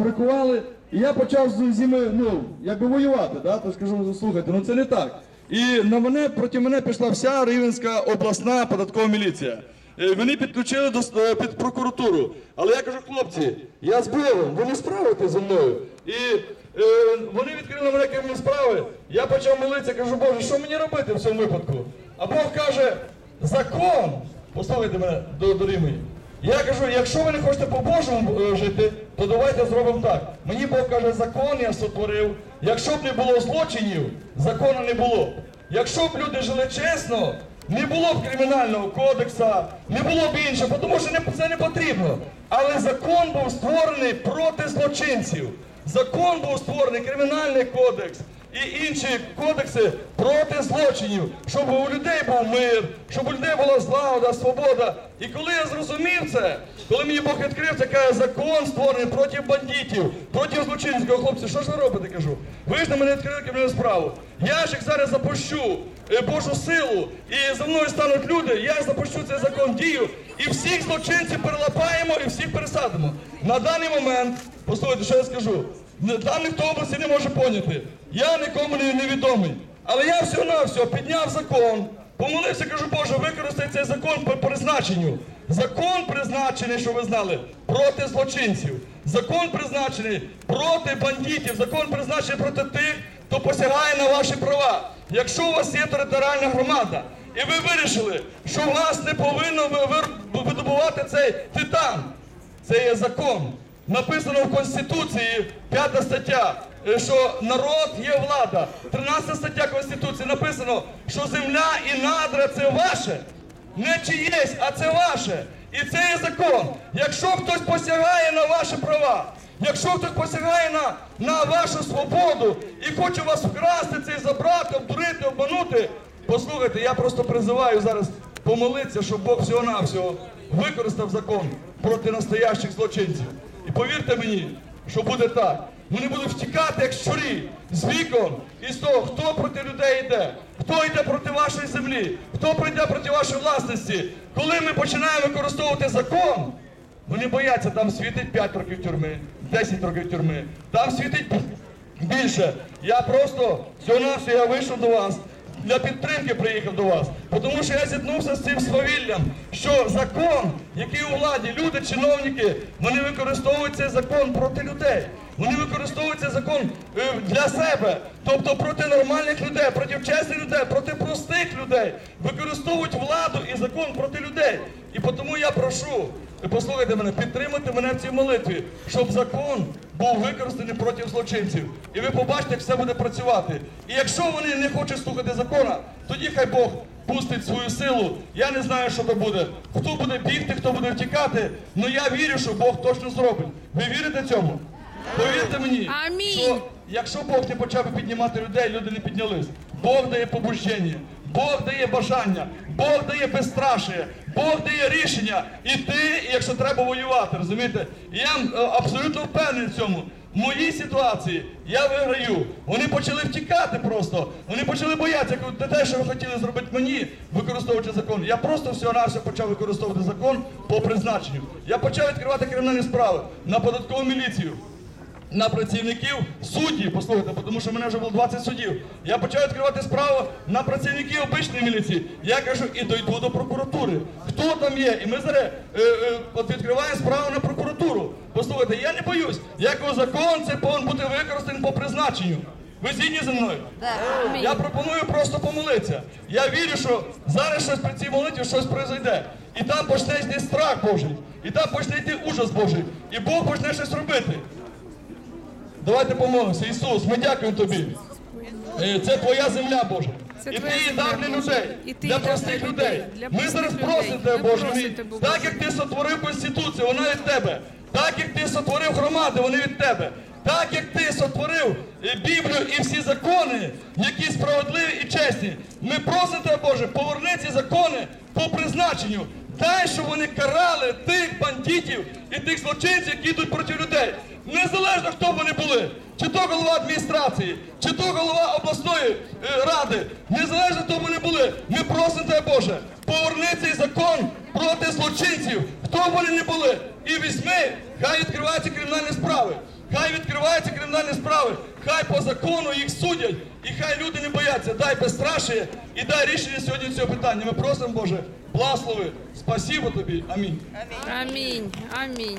сфабрикували, і я почав з ними, ну, якби воювати, да? то скажу, слухайте, ну це не так. І на мене, проти мене пішла вся Рівненська обласна податкова міліція. Е, Вони підключили до е, під прокуратуру. Але я кажу, хлопці, я з Богом, ви не справитесь зі мною. І е, вони відкрили мене кримінальні справи. Я почав молитися, кажу, Боже, що мені робити в цьому випадку? А Бог каже, закон, послухайте мене до, до Рими. Я кажу, якщо ви не хочете по-божому е, жити, то давайте зробимо так. Мені Бог каже, закон я сотворив. Якщо б не було злочинів, закону не було. Якщо б люди жили чесно, не було б кримінального кодекса, не було б іншого, тому що це не потрібно. Але закон був створений проти злочинців. Закон був створений, кримінальний кодекс і інші кодекси проти злочинів, щоб у людей був мир, щоб у людей була злагода, свобода. І коли я зрозумів це, коли мені Бог відкрив, це каже, закон створений проти бандитів, проти злочинців. Кажу, Хлопці, що ж ви робите? кажу. Ви ж на мене відкрили кримінальну справу. Я ж їх зараз запущу е, Божу силу, і за мною стануть люди, я запущу цей закон дію, і всіх злочинців перелапаємо і всіх пересадимо. На даний момент, послухайте, що я скажу, там ніхто області не може поняти. Я нікому не невідомий. Але я всього-навсього підняв закон, помолився, кажу, Боже, використай цей закон по призначенню. Закон призначений, що ви знали, проти злочинців. Закон призначений проти бандитів. Закон призначений проти тих, хто посягає на ваші права. Якщо у вас є територіальна громада, і ви вирішили, що у вас не повинно ви- ви- видобувати цей титан, це є закон. Написано в Конституції, 5 стаття, е, що народ є влада. 13 стаття Конституції написано, що земля і надра це ваше, не чиєсь, а це ваше. І це є закон. Якщо хтось посягає на ваші права, якщо хтось посягає на, на вашу свободу і хоче вас вкрасти, це забрати, обдурити, обманути, послухайте, я просто призиваю зараз помолитися, щоб Бог всього-навсього використав закон проти настоящих злочинців. І повірте мені, що буде так. Вони будуть втікати, як щурі, з вікон і з того, хто проти людей йде, хто йде проти вашої землі, хто прийде проти вашої власності. Коли ми починаємо використовувати закон, вони бояться, там світить 5 років тюрми, 10 років тюрми, там світить більше. Я просто всього-навсього я вийшов до вас. Для підтримки приїхав до вас, тому що я зіткнувся з цим свавіллям, що закон, який у владі, люди, чиновники, вони використовують цей закон проти людей. Вони використовують цей закон е, для себе, тобто проти нормальних людей, проти чесних людей, проти простих людей. Використовують владу і закон проти людей. І тому я прошу, послухайте мене, підтримати мене в цій молитві, щоб закон був використаний проти злочинців. І ви побачите, як все буде працювати. І якщо вони не хочуть слухати закона, тоді хай Бог пустить свою силу. Я не знаю, що то буде. Хто буде бігти, хто буде втікати. але я вірю, що Бог точно зробить. Ви вірите цьому? Повірте мені, Амінь. що якщо Бог не почав би піднімати людей, люди не піднялись. Бог дає побуждення, Бог дає бажання, Бог дає безстрашие, Бог дає рішення іти, якщо треба воювати, розумієте? І я е, абсолютно впевнений в цьому. В моїй ситуації я виграю. Вони почали втікати просто. Вони почали боятися. Я кажу, «Те те, що ви хотіли зробити мені, використовуючи закон. Я просто всього навсього почав використовувати закон по призначенню. Я почав відкривати кримінальні справи на податкову міліцію на працівників суддів, послухайте, тому що в мене вже було 20 суддів. Я почав відкривати справу на працівників обичної міліції. Я кажу, і дойду до прокуратури. Хто там є? І ми зараз е, е, от відкриваємо справу на прокуратуру. Послухайте, я не боюсь. Як у закон це повинен бути використаний по призначенню. Ви згідні зі мною? Амінь. Я пропоную просто помолитися. Я вірю, що зараз щось при цій молитві щось произойде. І там почне йти страх Божий, і там почне йти ужас Божий, і Бог почне щось робити. Давайте помолимося. Ісус, ми дякуємо тобі. Е, Це твоя земля, Божа. Це і ти її дав для людей, І ти для простих людей. для Ми зараз просимо тебе, Боже мій, так як ти сотворив Конституцію, вона від тебе. Так як ти сотворив громади, вони від тебе. Так як ти сотворив е, Біблію і всі закони, які справедливі і чесні. Ми просимо тебе, Боже, поверни ці закони по призначенню. Дай, щоб вони карали тих бандитів і тих злочинців, які йдуть проти людей. Незалежно хто вони були, чи то голова адміністрації, чи то голова обласної е, ради, незалежно хто вони були, ми просимо тебе, Боже, поверни цей закон проти злочинців, хто вони не були, і візьми, хай відкриваються кримінальні справи. Хай відкриваються кримінальні справи. Хай по закону їх судять, і хай люди не бояться. Дай безстрашие і дай рішення сьогодні цього питання. Ми просимо, Боже, благослови. Спасибо тобі. Амінь. Амінь. Амінь.